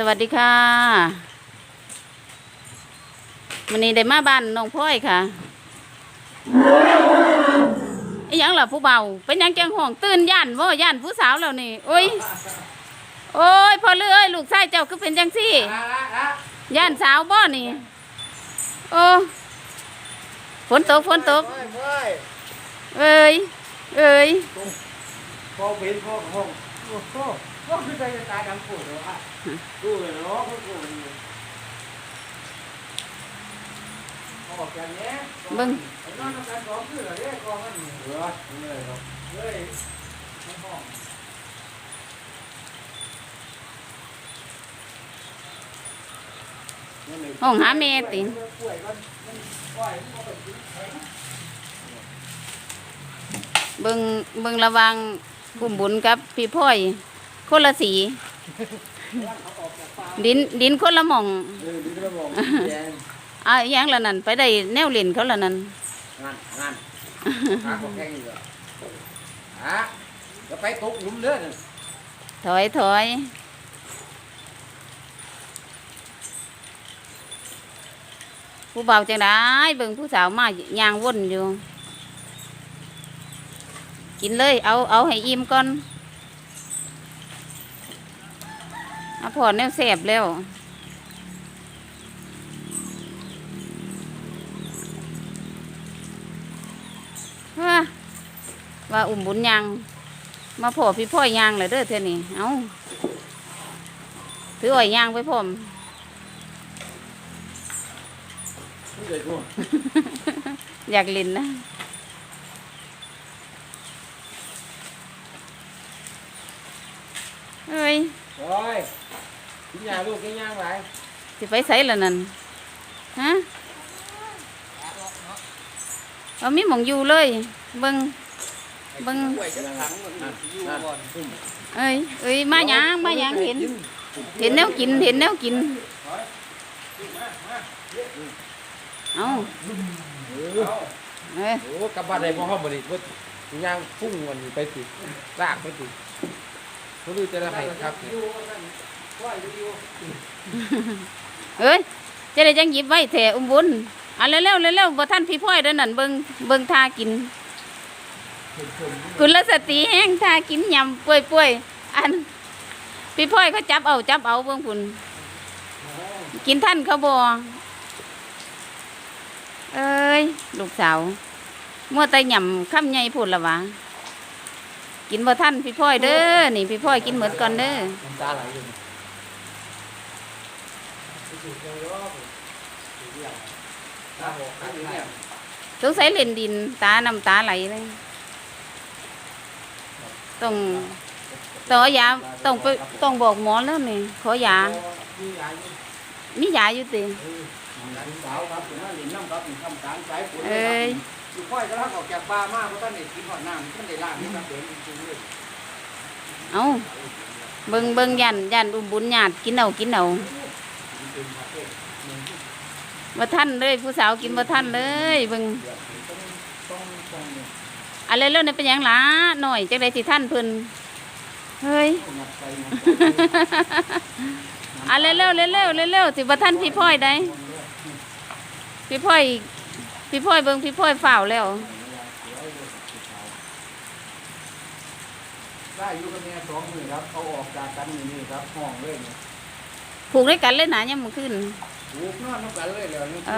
สวัสดีค่ะวันนี้ได้มาบ้านน้องพ่อยค่ะไอ้หยังล่ะผู้เบาเป็นหยังแกงห้องตื่นย่านว่าย่านผู้สาวแล้วนี่โอ้ยโอ้ยพอเลื่อยลูกชายเจ้าคือเป็นจังซี่ย่านสาวบ่นี่โอ้ฝนตกฝนตกเอ้ยเอ้ยพอเป็นพ่อห้องโอ้ ก็คือใจตาดำปวดเลยอะดูเลยเนาะคุณกูนี่ออกจากเนี้ยเบิ่งนอนกันสองคืนเลยกองกันเหลือเลยเนาะเฮ้ยห้องห้องหาแม่ติป่วยกันเบิ่งเบิ่งระวังกลุ่มบุญกับพี่พ่อย คนละสี ดินดินคนละหม่องเออดีกระบอกแดงอะอหยังละนั่นไปได้แนวเล่นเขาละนั่นงานงานหาของแข่งอีกเหรอฮะจะไปตกหลุมเด้อถอยถอยผู้เบาจังได้เบิ่งผู้สาวมาย่างวนอยู่ กินเลยเอาเอาให้อิ่มก่อน เอาพอแนวแสบแล้วว่าว่าอุ่มบุญยัง มาพอพี่พ่อยยางเลยเด้อเท่านี้เอาถืออ้อยยางไปพร้อมไม่เลยกูอยากเลินนะเอ้ยโอ้ยกินยาลูกกินยาไรสิไปใส่ละนั่นฮะเอามีหมองอยู่ เลยเบิงเบิงป่วยจะขังมันอยู่ก่อนเอ้ยเอ้ยมาหยังมาหยังเห็นเห็นแนวกินเห็นแนวกินเอาเอ้ยโอ้กลับบ้านได้พ่อห้องบริสุทธิ์ย่างพุ่งวันนี้ไปสิลากไปสิเขาดูจะได้ให้ครับ เอ้ยจะได้จังหยิบไว้แถอุ้มบุญเอะเร็วๆเร็วๆบ่ท่านพี่พ่อยเด้อนั่นเบิ่งเบิ่งทากินกุลสตรีแห้งทากินยำป่วยป่วยอัน พี่พ่อยเขาจับเอาจับเอาเบิ่งพุ่นกินท่านเขาบ่เอ้ยลูกสาวเมัวแต่ยำคำใหญ่พุ่นละวะกินบ่ท่านพี่พ่อยเด้อนี่พี่พ่อยกินเหมดก่อนเด้อ น้ำตาไหลอยู่สงสัยเล่นดินตาน้ำตาไหลเลยต้องต้องเอายาต้องไปต้องบอกหมอแล้วนี่ขอยามียาอยู่ติสาวครับผมว่าเห็นน้ำครับทำการใช้ปุ๋ยเอ้ยอยู่ค่อยก็รักออกจากบ้ามากเพราะท่านเด็กกินหอดน้ำท่านได้ล่างนี่ครับเดินจริงๆเลยเอาเบิ่งเบิ่งยันยันอุ้มบุญญาติกินเอากินเอา บ่ท่านเลยผู้สาวกินบ่ท่านเลยเบิ่งอะไรเรื่องนี้เป็นยังหล่ะหน่อยจังไดสิท่านเพิ่นเฮ้ยอะเร็วเร็วเร็วเร็วเร็วสิบ่ท่านพี่พ่อยได้พี่พ่อยพี่พ่อยเบิ่งพี่พ่อยฝ่าวแล้วได้อยู่กันเนี่ยสองมือครับเอาออกจากกันนี่นี่ครับห้องเลยเนี่ย ผูกด้วยกันเลยนะยังมื้อคืนถูกนอนน้ำกันเลยแล้วนี่เอ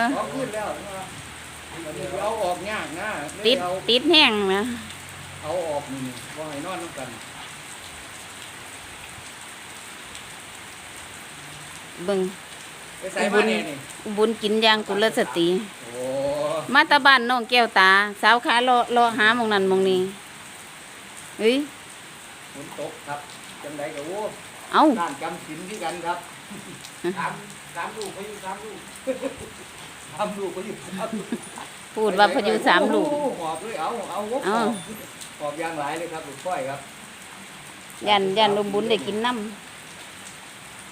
อสองขึ้นแล้วนะครับอันนี้เอาออกยากนะติดเอาติดแห้งนะเอาออกนี่ว่าให้นอนน้ำกันเบิ่งไปใส่มาเนี่ยนี่อุบุญกินอยางกุลสตรีโอ้มาตาบ้านน้องแก้วตา สาวขารอรอหาหมองนั้นหมองนี้เฮ้ยฝนตกครับจังไดก็โอ้ เอาด้านจำศีลที่กันครับสามสามลูกไปอยู่สามลูกสามลูกไปอยู่สามลูกพูดว่าพออยู่สามลูกโอ้โหหอบเลยเอาเอาหอบเอาหอบยางหลายเลยครับลูกก้อยครับ ยันยันอุบุญได้กินน้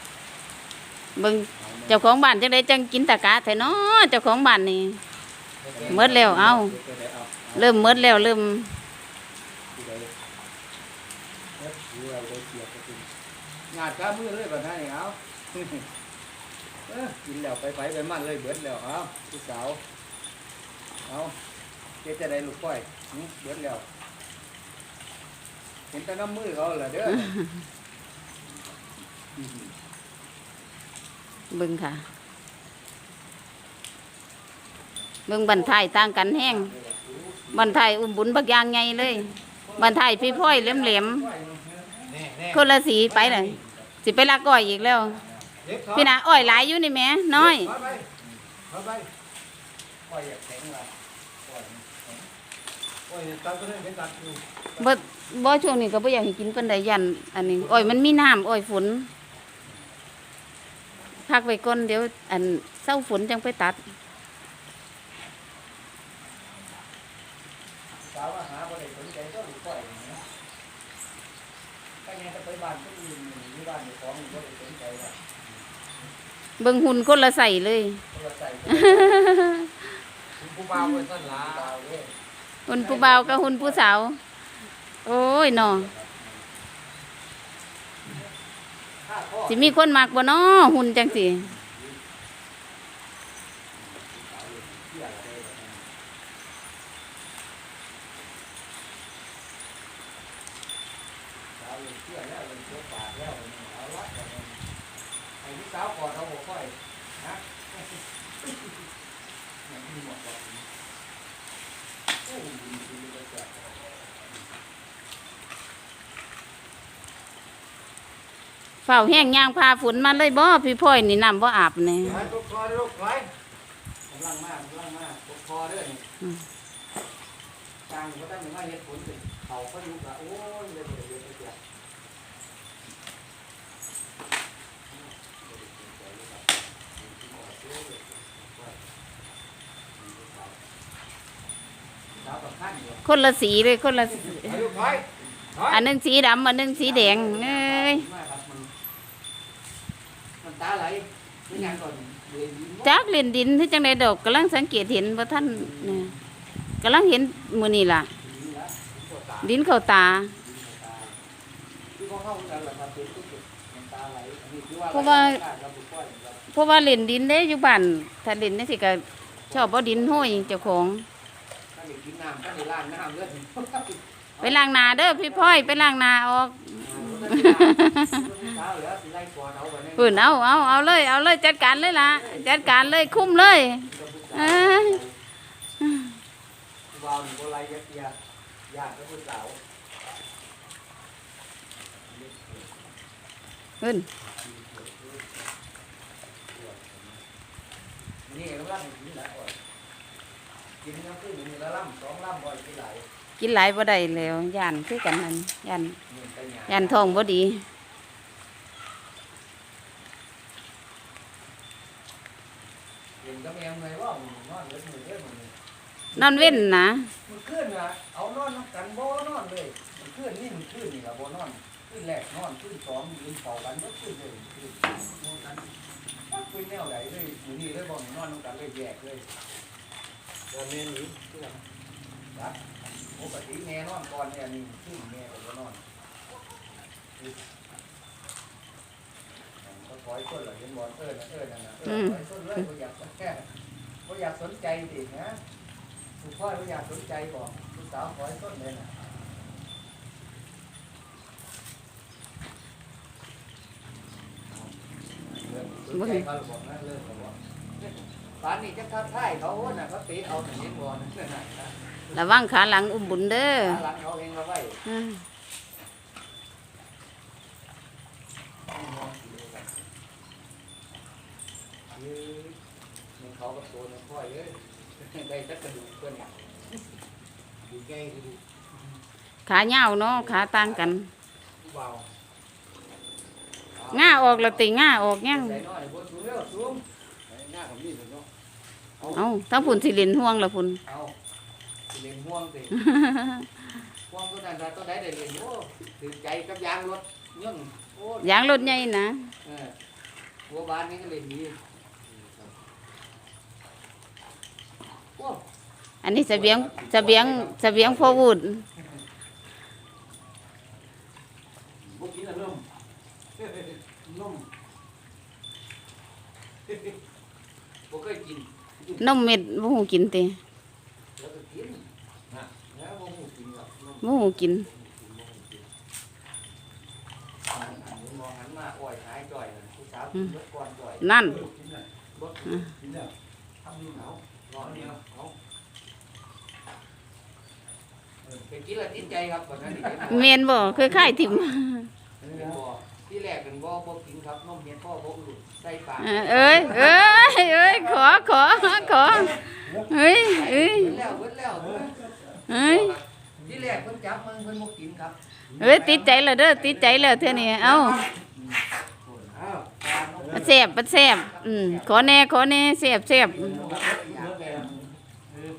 ำเบิ่งเจ้าของบ้านจังไดจังกินตะกะแท้เนาะเจ้าของบ้านนี่หมดแล้วเอา เริ่มหมดแล้วเริ่ม งาดก้ามือเลยแบบนั้นเอาเออกินแล้วไปไปไปมันเลยเบิดแล้วเอาผู้สาวเอาเจ๊จะได้ลูกก้อยเบิดแล้วเห็นแต่น้ำมือเขาเหรอเด้อเบิ่งค่ะเบิ่งบันไทยต่างกันแห้งบันไทยอุ้มบุญบักยางไงเลย บันไทยพี่พ่อยเหลี่ยมแน่แน่ๆ คนละสีไปเลยสิไปลักอ้อยอีกแล้ว พี่นะอ้อยหลายอยู่นี่แม่น้อยบ่บ่ช่วงนี้ก็บ่อยากให้กินปานใดยันอันนี้อ้อยมันมีน้ำอ้อยฝนพักไว้ก่อนเดี๋ยว อันเศร้าฝนจังไปตัด สาวมาหาบ่ได้สนใจก็ลูกก้อยนี่นะถ้าไงจะไปบ้านคน อื่นนี่มีบ้านมีของนี่บ่ได้สนใจว่าเบิ่งหุ่นคนละใส่เลยคนละใส่คุณผู้บ่าวไว้สั้นลาบ่าวเด้อหุ่นผู้บ่าวกับหุ่นผู้สาว โอ้ยน้อข้าพ่อสิมีคนมักบ่น้อหุ่นจังสิสาวเรีย เชื่อแล้วเรียนเชื่อปากแล้วเอาละไอ้ที่สาวก่อนเอาบ่ค่อยนะมันมีหมดแล้วโอ้ยดีดีเลยจ้ะเฝ้าแห้งย่างพาฝนมาเลยบ่พี่พ่อยนี่น้ำบ่อาบนี่ไปปกคอเด้อลูกไปกำลังมากกำลังมากปกคอเด้อนี่อืมต่างก็ตั้งมาเฮ็ดผลสิเขาก็อยู่กะโอ้ยเลยบ่ได้เรียนไปเสีย สาวกับขั้นอยู่ คนละสีเลยคนละสีไปลูกไปไปอันหนึงสีดำอันหนึงสีแดงเอ้ยมาครับมันมันตาไหลไม่ยังก่อนเรียนยิ้มจักเล่นดินที่จังไดดอกกำลังสังเกตเห็นว่าท่านเนี่ยกำลังเห็นมื้อนี้ล่ะยิ้มแล้วปวดตาดินเข้าตาที่เขาเข้ากันแหละครับเป็นทุกจุดมันตาไหลอันนี้คือว่าเพราะว่าครับลูกก้อยครับเพราะว่าเล่นดินเด้อยู่บ้านถ้าเล่นจังซี่ก็ชอบบ่ดินห้อยเจ้าของถ้า เด็กกินน้ำถ้าเด็กล้างน้ำเลือดไปล้างหน้าเด้อพี่พ่อยไปล้างหน้าออกเช้าเหลือสิไล่ก่อนเอาไว้ในเพิ่นเอาเอาเอาเลยเอาเลยจัดการเลยล่ะ จัดการเลยคุ้มเลยเอ้ยวาวหนึ่งโบราณยักษ์ยาญาติก็ผู้สาวเพิ่นนี่กำลังกินแหละ อ่อนกินน้ำขึ้นหนึ่งละล่ำสองล่ำบ่อยที่ไหลกินหลายบ่ได้แล้วย่านคือกันนั่นย่านนี่ไปหยาย่านท้องบ่ดีเห็นก็แมงเลยว่ามึงนอนเลือดมือเลือดมือนอนเว้นนะมันขึ้นนะเอานอนน้ำกันบ่นอนเลยมันขึ้นนี่มันขึ้นนี่ละบ่นอนขึ้นแรกนอนขึ้นสองยืนเฝ้ากันก็ขึ้นเลยขึ้นนอนกันถ้าคุยแนวไหนเลยอยู่นี่เลยบ่นอนน้ำกันเลยแยกเลย แต่เมนนี้เพื่อนนะปกติแม่นอนก่อนเนี่ยนี่ขึ้นแม่ก็บ่นอนก็ถอยคนละเห็นบอลเอิ้นนเอิ้นนั่นนะเอิ้นถอยคนเลยบ่อยากแค่บ่อยากสนใจสินะคุณพ่อบ่อยากสนใจบอกคุณสาวถอยคนเลยนะเริ่มสนใจเขาแล้วบอกนะเริ่มแล้วบอก ป่านนี้จะทักทายเขาโอ้น่ะเขาเตะเอาแต่เห็นบอลนั่นน่ะนะระวังขาหลังอุ้มบุญเด้อหลังเขาเองเราไว้อืมยืดมันเขากับตัวมันค่อยเลยได้จักกระดูกเพื่อนเนี่ยดูแก้งดูขาเหย้าวเนาะขาต่างกันเบาง่าออกและติง่าออกยัง ใส่น้อยบนสูงเร็วสูง หน้าของนี่เนาะเอาทั้งพุ่นสิเล่นห่วงละพุ่นเอาสิเรียนห่วงสิ ห่วงตัวนั้นตัวใดได้เรียนโอ้ถือใจกับยางรถยิ่งโอ้ยางรถใหญ่นะเออหัวบานนี่ก็เรียนดีโอ้อันนี้เสบียงเสบียงเสบียงพอวุฒพวกนี้ละเริ่มนมบ่ เคยกินนมเม็ดบ่ฮู้กินติแล้วก็กินนะแล้วบ่ฮู้กินหรอกนมบ่ฮู้กินหันมองหันมาอ้อยหายจ่อยน่ะผู้สาวกินเบิดก่อนจ่อยนั่นบ่กินแล้วทำนี่เอารอเนี่ยเอาเออไปกินแล้วติดใจครับบัดนั้นนี่เห็นบ่เมนบ่เคยขายถิ่มเป็นบ่ ที่แรกเป็นบ่บ่กินครับนมเมียพ่อบ่อื่นใส่ปากเออเอ้ยเอ้ยเอ้ยขอขอขอเฮ้ยเอ้ยเบิดแล้วเบิดแล้วเบิดเอ้ยที่แรกเพิ่นจับมันเพิ่นบ่กินครับเอ้ยติดใจแล้วเด้อติดใจแล้วเท่านี้เอ้าอ้าวปลานมมันแซ่บมันแซ่บอืมขอแน่ขอแน่แซ่บแซ่บเบิดแล้วเออ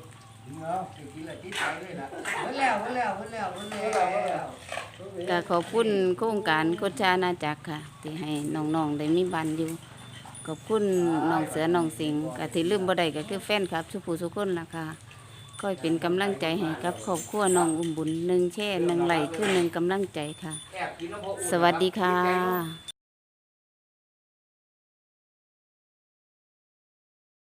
เอาไปกินแล้วติดใจเลยล่ะเบิดแล้วเบิดแล้วเบิดแล้วเบิดแล้ว ก็ขอบคุณโครงการโคชานาจักรค่ะ ที่ให้น้องๆได้มีบ้านอยู่ ขอบคุณน้องเสือน้องสิงห์ก็ที่ลืมบ่ได้ก็คือแฟนครับสุภูสุคนล่ะค่ะค่อยเป็นกำลังใจให้กับครอบครัวน้องอุ้มบุญหนึ่งแช่หนึ่งไหลคือหนึ่งกำลังใจค่ะ สวัสดีค่ะ